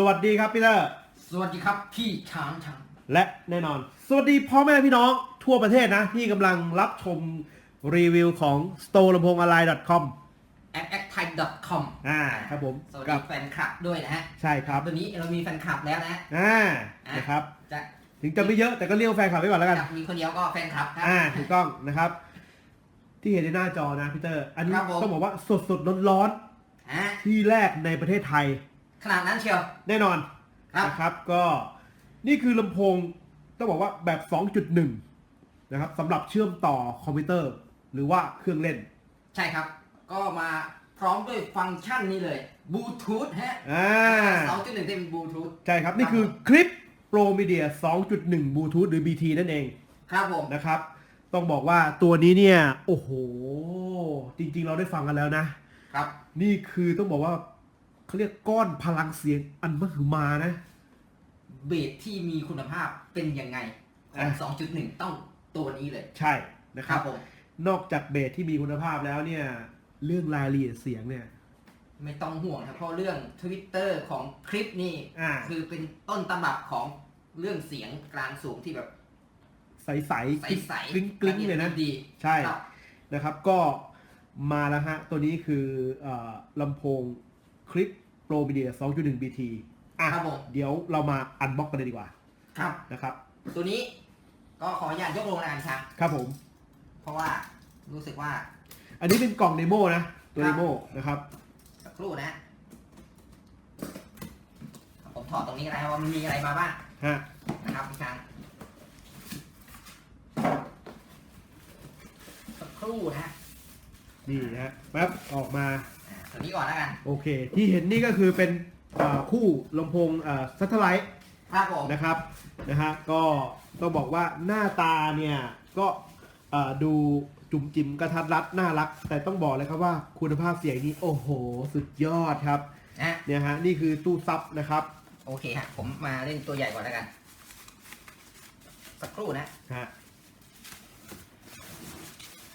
สวัสดีครับพี่เตอร์สวัสดีครับพี่ช้างช้างและแน่นอน สวัสดีพ่อแม่พี่น้องทั่วประเทศนะ ที่กำลังรับชมรีวิวของ store ลำโพงออนไลน์ .com แอ t ไทย .com อ่าครับผมสวัสกัดีบแฟนคลับด้วยนะฮะใช่ครับตัวนี้เรามีแฟนคลับแล้วนะอ่าอะนะครับ จะถึงจะไม่เยอะแต่ก็เรียกว่าแฟนคลับไว้ก่อนแล้วกัน จะมีคนเดียวก็แฟนคลับครัอ่าถูกต้องนะครับ ที่เห็นในหน้าจอนะพี่เตอร์ อันนี้ครับผม ต้องบอกว่าสดสดร้อนร้อนอะๆที่แรกในประเทศไทย ขนาดนั้นเชียว แน่นอนครับ นะครับ ก็นี่คือลำโพงต้องบอกว่าแบบ 2.1 นะครับสำหรับเชื่อมต่อคอมพิวเตอร์ หรือว่าเครื่องเล่น ใช่ครับ ก็มาพร้อมด้วยฟังก์ชันนี้เลยบลูทูธฮะอ่าสองจุดหนึ่งเป็นบลูทูธ ใช่ครับ นี่คือคลิป Pro Media 2.1 Bluetooth หรือ BT นั่นเองครับผม นะครับ ต้องบอกว่าตัวนี้เนี่ย โอ้โห จริงๆ เราได้ฟังกันแล้วนะ ครับ นี่คือต้องบอกว่า เขาเรียกก้อนพลังเสียงอันมหึมานะ เบสที่มีคุณภาพเป็นยังไงขอะอง2.1 ต้องตัวนี้เลย ใช่นะคครัรับบผมนอกจากเบสที่มีคุณภาพแล้วเนี่ย เรื่องรายละเอียดเสียงเนี่ย ไม่ต้องห่วงครับเพราะเรื่อง Twitter ของคลิปนี่อ่าคือเป็นต้นตำรับของเรื่องเสียงกลางสูงที่แบบ ใสๆใสๆกลิ้งกลิ้งๆเลยนะดี ใช่ครับนะครับก็มาแล้วฮะ ตัวนี้คือเออลำโพง คลิป Pro Media 2.1 BT อะครับผม เดี๋ยวเรามาอันบ็อกกันเลยดีกว่าครับ นะครับ ตัวนี้ก็ขออนุญาตยกลงแล้วกันครับครับผม เพราะว่ารู้สึกว่า อันนี้เป็นกล่องเดโมนะ ตัวครัเดบโมนะครับ สักครู่นะ ผมถอดตรงนี้ก็ได้ครับว่ามันมีอะไรมาบ้างฮะ นะครับพี่ช้างสักครู่นะ นี่นะฮะแป๊บออกมาอ่า ตัวนี้ก่อนแล้วกันโอเค ที่เห็นนี่ก็คือเป็นเอ่อคู่ลำโพงซัตเทไลท์ครับผมนะครับนะฮะก็ต้องบอกว่าหน้าตาเนี่ยก็เอ่อดูจุ่มจิ๋มกระทัดรัดน่ารัก แต่ต้องบอกเลยครับว่าคุณภาพเสียงนี้โอ้โห สุดยอดครับนะเนี่ยฮะนี่คือตู้ซับนะครับโอเคฮะผมมาเล่นตัวใหญ่ก่อนแล้วกัน สักครู่นะฮะ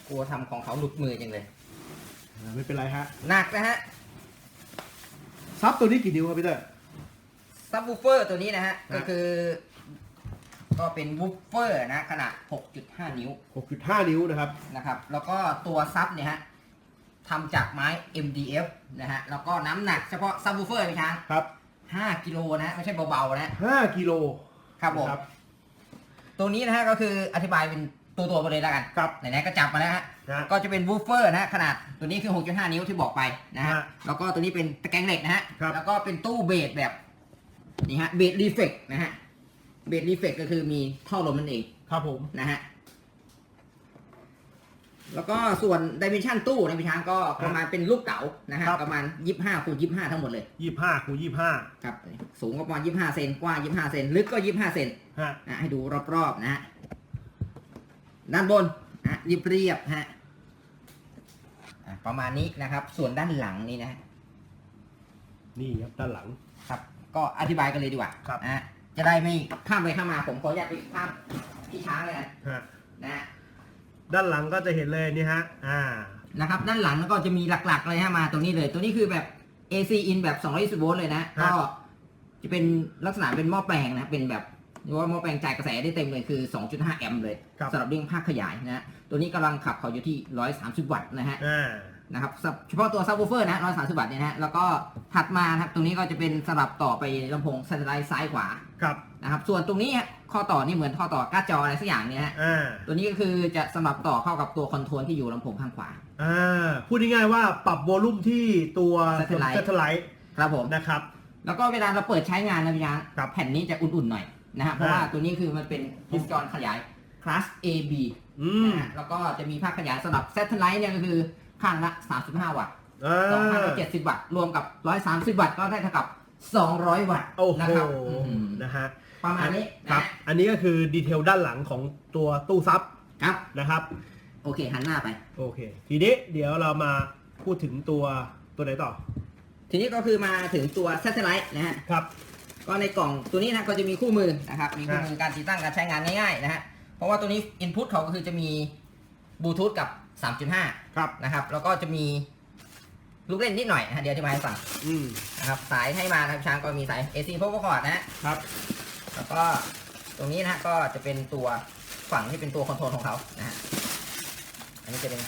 กลัวทำของเขาหลุดมือจังเลย อ่าไม่เป็นไรฮะ หนักนะฮะ ซับตัวนี้กี่นิ้วครับพี่เตอร์ ซับวูฟเฟอร์ตัวนี้นะฮะ ฮะ ก็คือ ก็เป็นวูฟเฟอร์นะ ขนาด 6.5 นิ้ว6.5 นิ้วนะครับ นะครับ แล้วก็ตัวซับเนี่ยฮะทำจากไม้ MDF นะฮะ แล้วก็น้ำหนักเฉพาะซับวูฟเฟอร์พี่ช้างครับ 5กิโลนะไม่ใช่เบาๆนะ5กิโลครับผมนะตัวนี้นะฮะก็คืออธิบายเป็น ตัวตัวๆไปเลยแล้วกันครับไหนๆก็จับมาแล้วฮะนะ ก็จะเป็นวูฟเฟอร์นะฮะขนาดตัวนี้คือ 6.5 นิ้วที่บอกไปนะฮะฮะแล้วก็ตัวนี้เป็นตะแกรงเหล็กนะฮะครับ แล้วก็เป็นตู้เบสแบบนี่ฮะเบสรีเฟกนะฮะเบสรีเฟกก็คือมีท่อลมนั่นเองครับผม นะฮะแล้วก็ส่วนดิเมนชันตู้นะพี่ช้างก็ประมาณเป็นลูกเต๋านะฮะประมาณ 25คูณ25 ทั้งหมดเลย25คูณ25ครับสูงก็ประมาณ 25 เซนกว้าง 25 เซนลึกก็ 25 เซนฮะ นะให้ดูรอบๆนะฮะ ด้านบนนะเรียบเรียบๆฮะอะประมาณนี้นะครับ ส่วนด้านหลังนี่นะฮะนี่ครับด้านหลัง ครับ ก็อธิบายกันเลยดีกว่าครับนะฮะจะได้ไม่ข้ามไปข้ามมาผมขออนุญาตไปข้ามที่ช้างเลยนะฮะนะฮะด้านหลังก็จะเห็นเลยนี่ฮะอ่านะครับ ด้านหลังก็จะมีหลักๆเลยฮะมาตรงนี้เลย ตัวนี้คือแบบ AC in แบบ220โวลต์เลยนะครัก็บจะเป็นลักษณะเป็นหม้อแปลงนะเป็นแบบ เรียกว่าหม้อแปลงจ่ายกระแสได้เต็มเลยคือ 2.5 แอมป์เลยครับ สำหรับเรื่องภาคขยายนะฮะตัวนี้กำลังขับเขาอยู่ที่ 130 วัตต์นะฮะ อ่า นะครับสับเฉพาะตัวซับวูเฟอร์นะ130วัตต์เนี่ยนะฮะแล้วก็ถัดมานะครับตรงนี้ก็จะเป็นสลับต่อไปลำโพงสแตนไลท์ซ้ายขวาครับ นะครับส่วนตรงนี้ฮะข้อต่อนี่เหมือนข้อต่อการ์ดจออะไรสักอย่างเนี่ยฮะอ่า ตัวนี้ก็คือจะสลับต่อเข้ากับตัวคอนโทรลที่อยู่ลำโพงข้างขวา อ่า พูดง่ายๆว่าปรับโวลูมที่ตัว Satellite เทไลท์ครับผม นะครับ แล้วก็เวลาเราเปิดใช้งานนะพี่ยางครับ แผ่นนี้จะอุ่นๆหน่อย นะฮะเพราะว่าอ่าตัวนี้คือมันเป็นฮิสจอนขยาย class AB อืมนะฮะแล้วก็จะมีภาคขยายสำหรับ satellite เนี่ยก็คือข้างละ 35 วัตต์อ่า สองข้างก็70 วัตต์ รวมกับ 130 วัตต์ก็ได้เท่ากับ 200 วัตต์โอ้โหนะครับอืมนะฮะประมาณนี้ครันะบอันนี้ก็คือดีเทลด้านหลังของตัวตู้ซับครับ นะครับ โอเค หันหน้าไป โอเค ทีนี้เดี๋ยวเรามาพูดถึงตัวตัวไหนต่อ ทีนี้ก็คือมาถึงตัว satellite นะฮะ ครับ ก็ในกล่องตัวนี้นะก็จะมีคู่มือนะครับ มีคู่มือการติดตั้งการใช้งานง่ายๆนะฮะ เพราะว่าตัวนี้ input เขาก็คือจะมีบลูทูธกับ 3.5 ครับ นะครับ แล้วก็จะมีลูกเล่นนิดหน่อยนะฮะเดี๋ยวอธิบายให้ฟังอืมนะครับ สายให้มานะครับช้างก็มีสาย AC power cord นะฮะครับ แล้วก็ตรงนี้นะฮะก็จะเป็นตัวฝั่งที่เป็นตัวคอนโทรลของเขานะฮะ อันนี้จะเป็น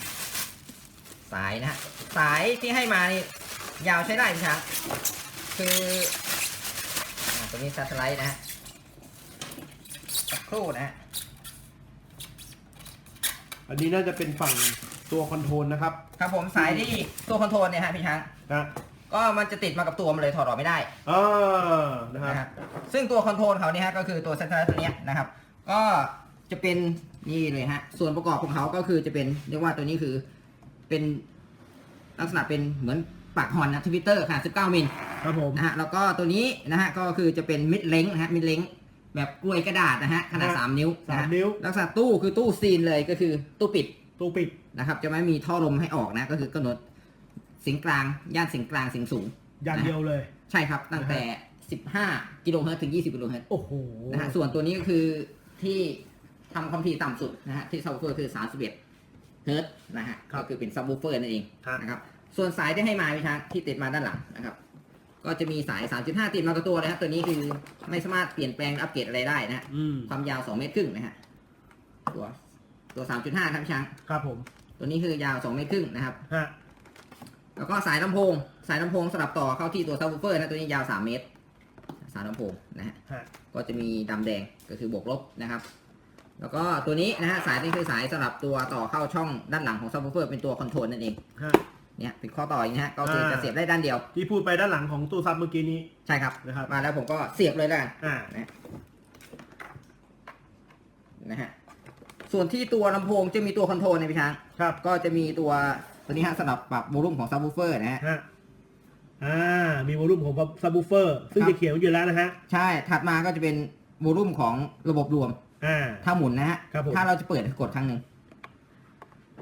สายนะฮะ สายที่ให้มานี่ยาวใช้ได้พี่ช้างคืออ่า ตัวนี้ซัตไลท์นะฮะสักครู่นะฮะอันนี้น่าจะเป็นฝั่งตัวคอนโทรลนะครับครับผมสายที่ตัวคอนโทรลเนี่ยฮะพี่ช้างนะก็มันจะติดมากับตัวมันเลยถอดออกไม่ได้อ่านะครับนะฮะซึ่งตัวคอนโทรลเขาเนี่ยฮะก็คือตัวเซนเตอร์ตัวเนี้ยนะครับ ก็จะเป็นนี่เลยฮะส่วนประกอบของเขาก็คือจะเป็นเรียกว่าตัวนี้คือเป็นลักษณะเป็นเหมือน ปากฮอนนะทวิตเตอร์ขนาด19 มิลครับผม นะฮะแล้วก็ตัวนี้นะฮะก็คือจะเป็นมิดเล้งนะฮะมิดเล้งแบบกลวยกระดาษนะฮะขนาดฮะ3นิ้วะสามฮะนิ้ว ลักษณะตู้คือตู้ซีนเลยก็คือตู้ปิดตู้ปิด นะครับจะไม่มีท่อลมให้ออกนะก็คือกำหนดเสียงกลางย่านเสียงกลางเสียงสูง อย่างเดียวเลย ใช่ครับตั้งแต่ 15 กิโลเฮิรตซ์ถึง 20 กิโลเฮิรตซ์โอ้โหนะฮะส่วนตัวนี้ก็คือที่ทำความถี่ต่ำสุดนะฮะที่ซับวูเฟอร์คือ 31 เฮิรตซ์นะฮะก็คือเป็นซับวูเฟอร์นั่นเองครับนะครับ ส่วนสายที่ให้มาพี่ช้างที่ติดมาด้านหลังนะครับ ก็จะมีสาย 3.5 ติดมากับตัวเลยครับตัวนี้คือไม่สามารถเปลี่ยนแปลงอัปเกรดอะไรได้นะฮะอืมความยาว 2 เมตรครึ่งนะฮะตัวตัว 3.5 ครับพี่ช้าง ครับผมตัวนี้คือยาว 2 เมตรครึ่งนะครับ ฮะแล้วก็สายลำโพง สายลำโพงสลับต่อเข้าที่ตัวซับวูเฟอร์นะตัวนี้ยาว 3 เมตร สายลำโพงนะฮะ ฮะก็จะมีดำแดงก็คือบวกลบนะครับ แล้วก็ตัวนี้นะฮะสายนี้คือสายสำหรับตัวต่อเข้าช่องด้านหลังของซับวูเฟอร์เป็นตัวคอนโทรลนั่นเอง ฮะ เนี่ยเป็นข้อต่ออย่างนี้ฮะก็คืออ่าจะเสียบได้ด้านเดียว ที่พูดไปด้านหลังของตู้ซับเมื่อกี้นี้ ใช่ครับนะครับมาแล้วผมก็เสียบเลยแล้วกันอ่านะฮะส่วนที่ตัวลำโพงจะมีตัวคอนโทรลในพี่ช้างครับ ก็จะมีตัวตัวนี้ฮะสำหรับปรับโวลูมของซับวูเฟอร์นะฮะฮะอ่ามีวอลลุ่มของซับวูเฟอร์ซึ่งครับจะเขียนไว้อยู่แล้วนะฮะใช่ถัดมาก็จะเป็นโวลูมของระบบรวมอ่าถ้าหมุนนะฮะครับผมถ้าเราจะเปิดกดครั้งหนึ่ง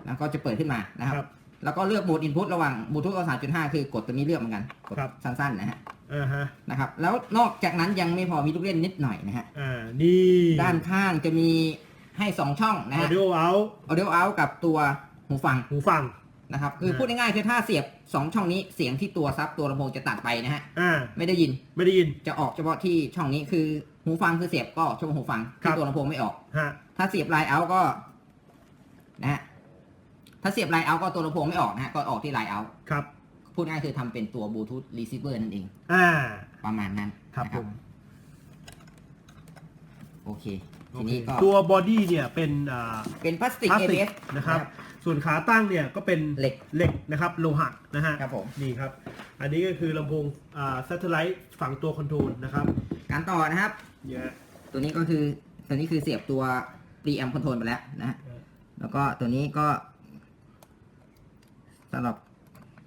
แล้วก็จะเปิดขึ้นมานะคครัรับบ แล้วก็เลือกโหมดอินพุตระหว่างบลูทูธกับ3.5 คือกดตัวนี้เลือกเหมือนกันกดครับ สั้นๆนะฮะอ่าฮะนะครับแล้วนอกจากนั้นยังไม่พอมีลูกเล่นนิดหน่อยนะฮะอ่านี่ด้านข้างจะมีให้ 2 ช่องนะออฮะ ดิโอเอา audio out กับตัวหูฟังหูฟัง นะครับคืออ่าพูดง่ายๆคือถ้าเสียบ 2 ช่องนี้เสียงที่ตัวซับตัวลำโพงจะตัดไปนะฮะอ่าไม่ได้ยินไม่ได้ยิน จะออกเฉพาะที่ช่องนี้คือหูฟังคือเสียบก็ออกเฉพาะหูฟังครัที่บ ตัวลำโพงไม่ออก ฮะถ้าเสียบไลน์เอาก็นะฮะ ถ้าเสียบไลน์เอาก็ตัวลำโพงไม่ออกนะฮะก็ออกที่ไลน์เอาครับ พูดง่ายคือทำเป็นตัวบลูทูธรีเซิเวอร์นั่นเอง อ่า ประมาณนั้นครับนะผม โอเคโอทีเคนี้ก็ตัวบอดี้เนี่ยเป็นอ่าเป็นพลาสติก พลาสติก ABS นะครับ ส่วนขาตั้งเนี่ยก็เป็นเหล็ก เหล็กนะครับ โลหะนะฮะ ครับผม นี่ครับ อันนี้ก็คือลำโพงอ่า a t เท l i t e ฝั่งตัวคอนโทรลนะครับการต่อนะครับ เนี่ยฮะตัวนี้ก็คือตัวนี้คือเสียบตัว preamp control ไปแล้วนะฮะเออแล้วก็ตัวนี้ก็ สำหรับ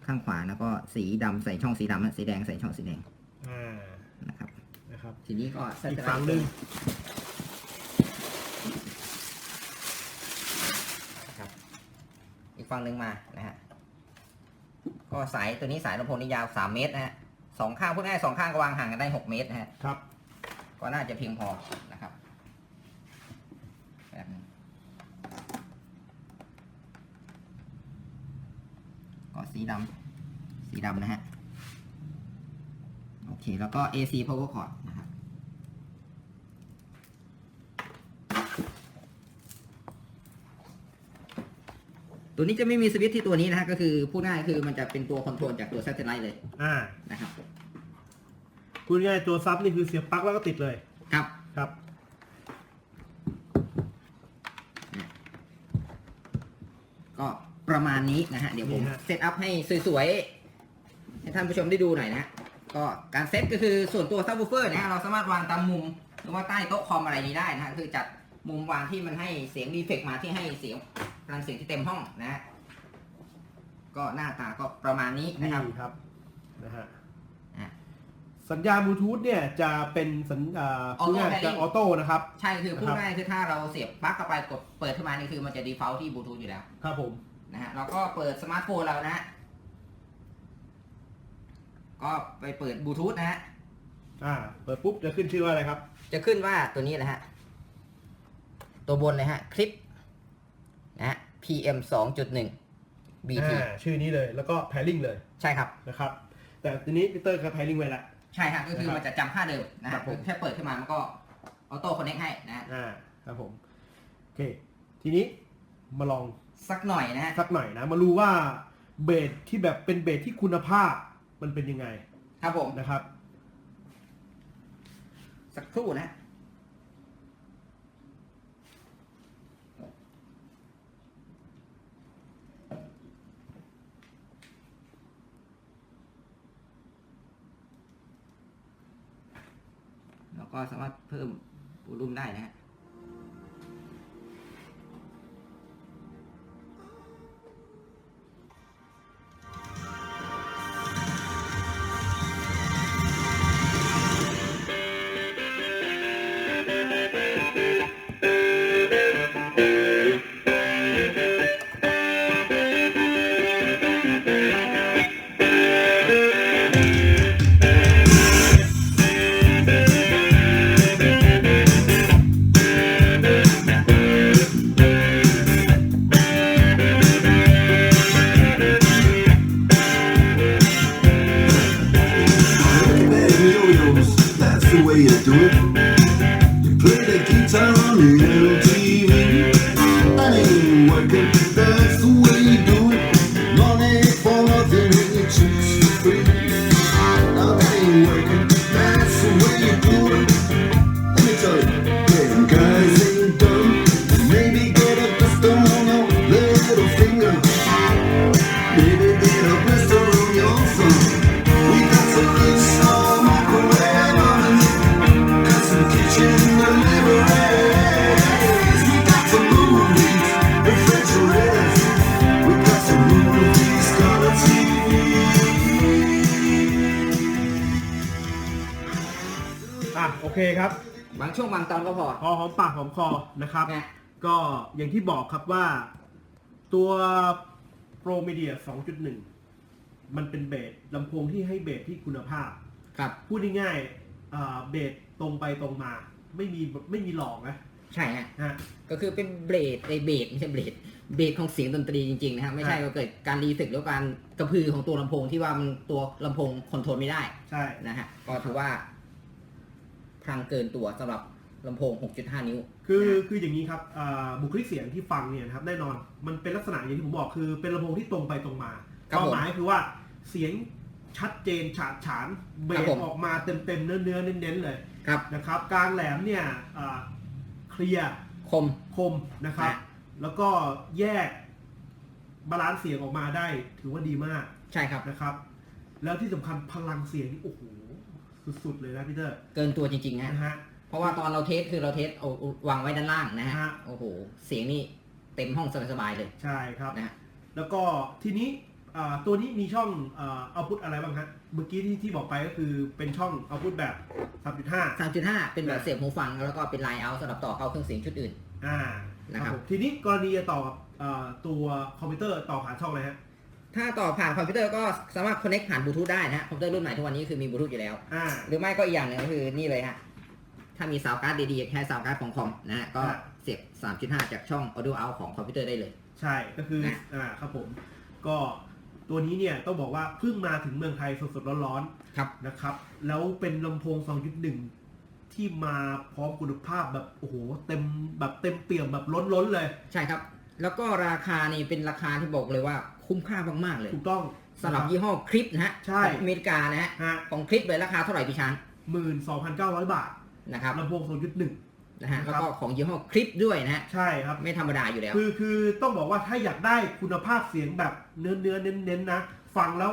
ข้างขวาแล้วก็สีดำใส่ช่องสีดำและสีแดงใส่ช่องสีแดงอ่านะครับ นะครับ ทีนี้ก็อีกฝั่งหนึ่งครับ อีกฝั่งหนึ่งมานะฮะก็สายตัวนี้สายลำโพงนี่ยาว3เมตรนะฮะสองข้างพูดง่ายๆสองข้างก็วางห่างกันได้6เมตรนะฮะ ครับ ก็น่าจะเพียงพอนะครับแบบนี้ สีดำสีดำนะฮะ โอเค แล้วก็ AC power cord นะครับตัวนี้จะไม่มีสวิตช์ที่ตัวนี้นะฮะก็คือพูดง่ายคือมันจะเป็นตัวคอนโทรลจากตัว satellite เลยอ่านะครับพูดง่ายๆตัวซับนี่คือเสียบปลั๊กแล้วก็ติดเลยครับครับก็ ประมาณนี้นะฮะ เดี๋ยวผมนี่ฮะ เซตอัพให้สวยๆ ให้ท่านผู้ชมได้ดูหน่อยนะฮะก็การเซตก็คือส่วนตัวซับวูเฟอร์นะฮะเราสามารถวางตามมุม หรือว่าใต้โต๊ะคอมอะไรนี้ได้นะฮะคือจัดมุมวางที่มันให้เสียงดีเฟกมาที่ให้เสียงพลังเสียงที่เต็มห้องนะฮะก็หน้าตาก็ประมาณนี้นี่นะครับ ครับนะฮะอะสัญญาณบลูทูธเนี่ยจะเป็นสัญอ่าออโต้พูดง่ายๆ pairing จะออโต้นะครับ ใช่คือพูดนะครับ ง่ายๆคือถ้าเราเสียบปลั๊กเข้าไปกดเปิดขึ้นมานี่คือมันจะ default ที่บลูทูธอยู่แล้ว ครับผม นะฮะเราก็เปิดสมาร์ทโฟนเรานะฮะก็ไปเปิดบลูทูธนะฮะอ่าเปิดปุ๊บจะขึ้นชื่อว่าอะไรครับ จะขึ้นว่าตัวนี้แหละฮะ ตัวบนเลยฮะ คลิปนะฮะ PM 2.1 BT อ่าชื่อนี้เลยแล้วก็แพริงเลยใช่ครับ นะครับ แต่ทีนี้พีเตอร์ก็แพริงไว้ละ ใช่ครับก็คือนะครับมันจะจำค่าเดิมนะครัฮะบผม แค่เปิดขึ้นมามันก็ออโต้คอนเน็กให้นะฮะอ่าครับผม โอเค ทีนี้มาลอง สักหน่อยนะฮะ สักหน่อยนะ มารู้ว่าเบสที่แบบเป็นเบสที่คุณภาพมันเป็นยังไงครับผม นะครับ สักครู่นะฮะแล้วก็สามารถเพิ่มวอลุ่มได้นะฮะ ช่วงบางตอนก็พอ พอหอมปากหอมคอนะครับ นะ ก็อย่างที่บอกครับว่าตัว Pro Media 2.1 มันเป็นเบสลำโพงที่ให้เบสที่คุณภาพ ครับ พูดง่ายๆอ่าเบสตรงไปตรงมา ไม่มีไม่มีหลอกนะใช่ฮะฮะ ก็คือเป็นเบรดไอเบรดไม่ใช่เบรดเบรดของเสียงดนตรีจริงๆนะครับไม่ใช่ใช่ว่าเกิดการรีเฟกหรือการกระพือของตัวลำโพงที่ว่ามันตัวลำโพงคอนโทรลไม่ได้ใช่ นะฮะก็ถือว่า พลังเกินตัวสำหรับลำโพง 6.5 นิ้ว คือคืออย่างนี้ครับอ่าบุคลิกเสียงที่ฟังเนี่ยนะครับแน่นอนมันเป็นลักษณะอย่างที่ผมบอกคือเป็นลำโพงที่ตรงไปตรงมาครัคบวามผมหมายคือว่าเสียงชัดเจนฉาดฉานเบครับสผม ออกมาเต็มเต็มๆเนื้อเนื้อๆเน้นๆเลยครับ นะครับกลางแหลมเนี่ยอ่าเคลียร์ คม คมนะครับ นะ แล้วก็แยกบาลานซ์เสียงออกมาได้ถือว่าดีมากใช่ครับ นะครับ แล้วที่สำคัญพลังเสียงนี่โอ้โห สุดๆเลยนะพี่เตอร์เกินตัวจริงๆฮะนะฮะ เพราะว่าตอนเราเทสคือเราเทสเอาวางไว้ด้านล่างนะฮะฮะ โอ้โหเสียงนี่เต็มห้องสบายๆเลยใช่ครับ นะฮะแล้วก็ทีนี้อ่าตัวนี้มีช่องเอาพุทอะไรบ้างฮะเมื่อกี้ที่ที่บอกไปก็คือเป็นช่องเอาพุทแบบ 3.5 3.5 เป็นแบบเสียบหูฟัง แล้วก็เป็นไลน์เอาสำหรับต่อเข้าเครื่องเสียงชุดอื่น อ่านะครับ ผมทีนี้กรณีจะต่ออ่าตัวคอมพิวเตอร์ต่อผ่านช่องอะไรฮะ ถ้าต่อผ่านคอมพิวเตอร์ก็สามารถ connect ผ่านบลูทูธได้นะฮะคอมพิวเตอร์รุ่นใหม่ทุกวันนี้คือมีบลูทูธอยู่แล้ว อ่า หรือไม่ก็อีกอย่างหนึ่งก็คือนี่เลยฮะ ถ้ามีซาวการ์ดดีๆแค่ซาวการ์ดของคอมนะฮะ ก็ครับเสียบ 3.5 จากช่อง audio out ของคอมพิวเตอร์ได้เลย ใช่ก็คือนะ อ่าครับผม ก็ตัวนี้เนี่ยต้องบอกว่าเพิ่งมาถึงเมืองไทยสดๆร้อนครับ ๆนะครับ แล้วเป็นลำโพง 2.1 ที่มาพร้อมคุณภาพแบบโอ้โหเต็มแบบเต็มเปี่ยมแบบล้นๆเลย ใช่ครับ แล้วก็ราคานี่เป็นราคาที่บอกเลยว่า คุ้มค่ามากๆเลยถูกต้องสำหรับยี่ห้อคลิปนะฮะใช่ของอเมริกานะฮะฮะของคลิปเลยราคาเท่าไหร่พี่ช้างหมื่นสองพันเก้าร้อยบาทนะครับลำโพง2.1นะฮะครับแล้วก็ของยี่ห้อคลิปด้วยนะฮะใช่ครับไม่ธรรมดาอยู่แล้ว คือคือต้องบอกว่าถ้าอยากได้คุณภาพเสียงแบบเนื้อเนื้อเน้นเน้นๆนะ ฟังแล้ว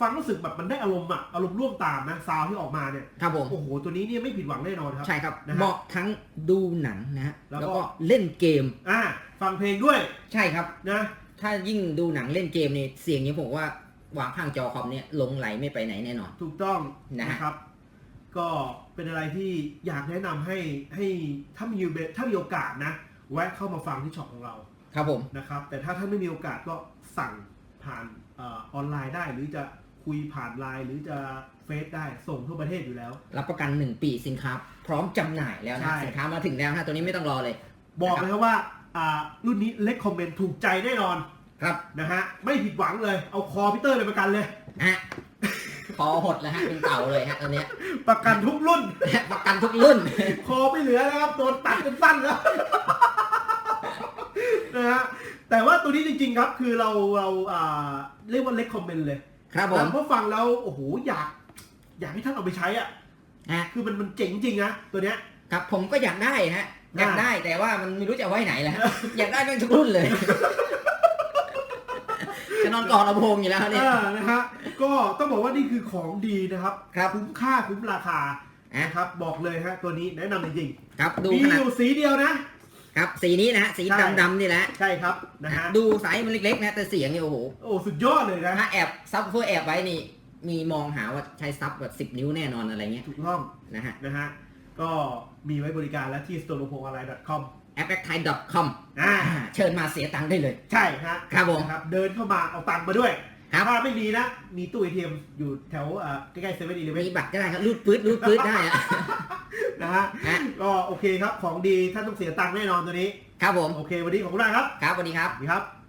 ฟังรู้สึกแบบมันได้อารมณ์อะอารมณ์ร่วมตามนะซาวที่ออกมาเนี่ยครับผมโอ้โหตัวนี้เนี่ยไม่ผิดหวังแน่นอนครับ ใช่ครับนะฮะเหมาะทั้งดูหนังนะฮะแล้วก็แล้วก็เล่นเกมอ่าฟังเพลงด้วย ใช่ครับนะ ถ้ายิ่งดูหนังเล่นเกมนี่เสียงนี้ผมว่าวางข้างจอคอมเนี่ยหลงไหลไม่ไปไหนแน่นอน ถูกต้องนะฮะนะครับ ก็เป็นอะไรที่อยากแนะนำให้ให้ถ้ามีอยู่ถ้ามีโอกาสนะ แวะเข้ามาฟังที่ช็อปของเราครับผม นะครับ แต่ถ้าท่านไม่มีโอกาสก็สั่งผ่านเออออนไลน์ได้ หรือจะคุยผ่านไลน์หรือจะเฟซได้ส่งทั่วประเทศอยู่แล้ว รับประกัน 1 ปีสินค้า พร้อมจำหน่ายแล้วใช่นะสินค้ามาถึงแล้วนะตัวนี้ไม่ต้องรอเลย บอกนะครับเลยครับว่า อ่ารุ่นนี้เล็กคอมเมนต์ถูกใจแน่นอนครับนะฮะไม่ผิดหวังเลยเอาคอพีเตอร์เลยประกันเลย ฮะคอหดแล้วฮะเป็นเต่าเลยฮะตอนเนี้ยประกันทุกรุ่น ประกันทุกรุ่น คอไม่เหลือนะครับโดนตัดจนสั้นแล้วนะฮะแต่ว่าตัวนี้จริง ๆ ครับ คือเราเราอ่าเรียกว่าเล็กคอมเมนต์เลยครับผมเพราะฟังแล้วโอ้โหอยาก อยากให้ท่านเอาไปใช้อะฮะคือมันมันเจ๋งจริงนะตัวเนี้ย ครับผมก็อยากได้ฮะ อยากอ่าได้แต่ว่ามันไม่รู้จะเอาไว้ไหนแล้วฮะอยากได้เป็นทุกรุ่นเลย จะนอนกอดลำโพงอยู่แล้วเนี่ยเออนะฮะก็ต้องบอกว่านี่คือของดีนะครับครับ คุ้มค่าคุ้มราคาอะนะครับบอกเลยฮะตัวนี้แนะนำจริงครับๆดูมีขนาอดยู่สีเดียวนะ ครับสีนี้นะฮะสีใช่ ดำๆนี่แหละใช่ครับนะฮะดูสายมันเล็กๆนะแต่เสียงเนี่ยโอ้โหโอ้สุดยอดเลยนะถ้าแอบซับเฟอร์แอบไว้นี่ มีมองหาว่าใช้ซับแบบสิบนิ้วแน่นอนอะไรเงี้ยถูกต้องนะฮะ นะฮะ ก็มีไว้บริการแล้วที่ s t o r e o p o n o n l i n e c o m a p p t i e c o m อ่าเชิญมาเสียตังค์ได้เลย ใช่ฮะครับผม นะครับเดินเข้ามาเอาตังค์มาด้วยครับ ถ้าไม่มีนะ มีตู้ ATM อยู่แถวเอ่อใกล้ๆเซเว่นอีเลฟเว่นมีบัตรก็ได้ครับรูดปื๊ดรูดปื๊ดได้อะ นะฮะฮะ ก็โอเคครับของดีท่านต้องเสียตังค์แน่นอนตัวนี้ ครับผม โอเค วันนี้ขอบคุณมากครับ ครับสวัสดีครับ สวัสดีครับ